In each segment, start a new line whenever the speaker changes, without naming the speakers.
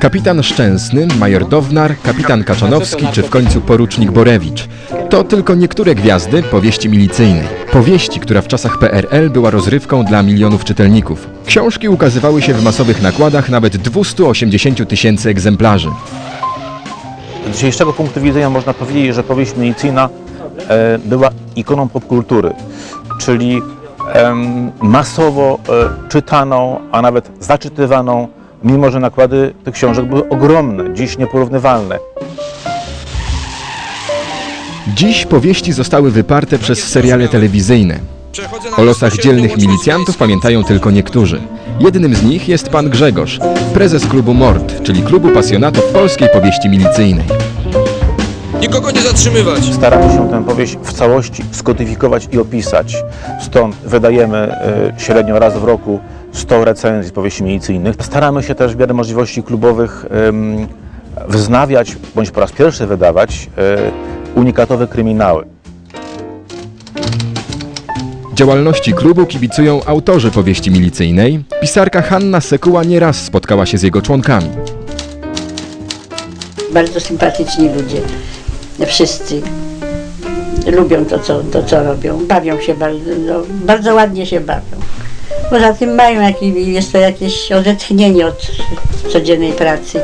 Kapitan Szczęsny, major Downar, kapitan Kaczanowski czy w końcu porucznik Borewicz. To tylko niektóre gwiazdy powieści milicyjnej. Powieści, która w czasach PRL była rozrywką dla milionów czytelników. Książki ukazywały się w masowych nakładach nawet 280 tysięcy egzemplarzy.
Z dzisiejszego punktu widzenia można powiedzieć, że powieść milicyjna e, była ikoną popkultury, czyli masowo e, czytaną, a nawet zaczytywaną, mimo że nakłady tych książek były ogromne, dziś nieporównywalne.
Dziś powieści zostały wyparte przez seriale telewizyjne. O losach dzielnych milicjantów pamiętają tylko niektórzy. Jednym z nich jest pan Grzegorz, prezes klubu MORD, czyli klubu pasjonatów polskiej powieści milicyjnej.
Nikogo nie zatrzymywać.
Staramy się tę powieść w całości skodyfikować i opisać. Stąd wydajemy e, średnio raz w roku 100 recenzji powieści milicyjnych. Staramy się też w miarę możliwości klubowych wznawiać, bądź po raz pierwszy wydawać e, unikatowe kryminały.
Działalności klubu kibicują autorzy powieści milicyjnej. Pisarka Hanna Sekuła nieraz spotkała się z jego członkami.
Bardzo sympatyczni ludzie. Wszyscy lubią to, co, to, co robią. Bawią się bardzo, no, bardzo ładnie się bawią. Poza tym mają jakiś, jest to jakieś odetchnienie od codziennej pracy.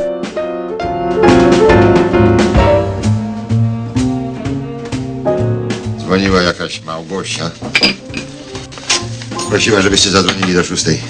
Dzwoniła jakaś Małgosia. Prosiła, żebyście zadzwonili do szóstej.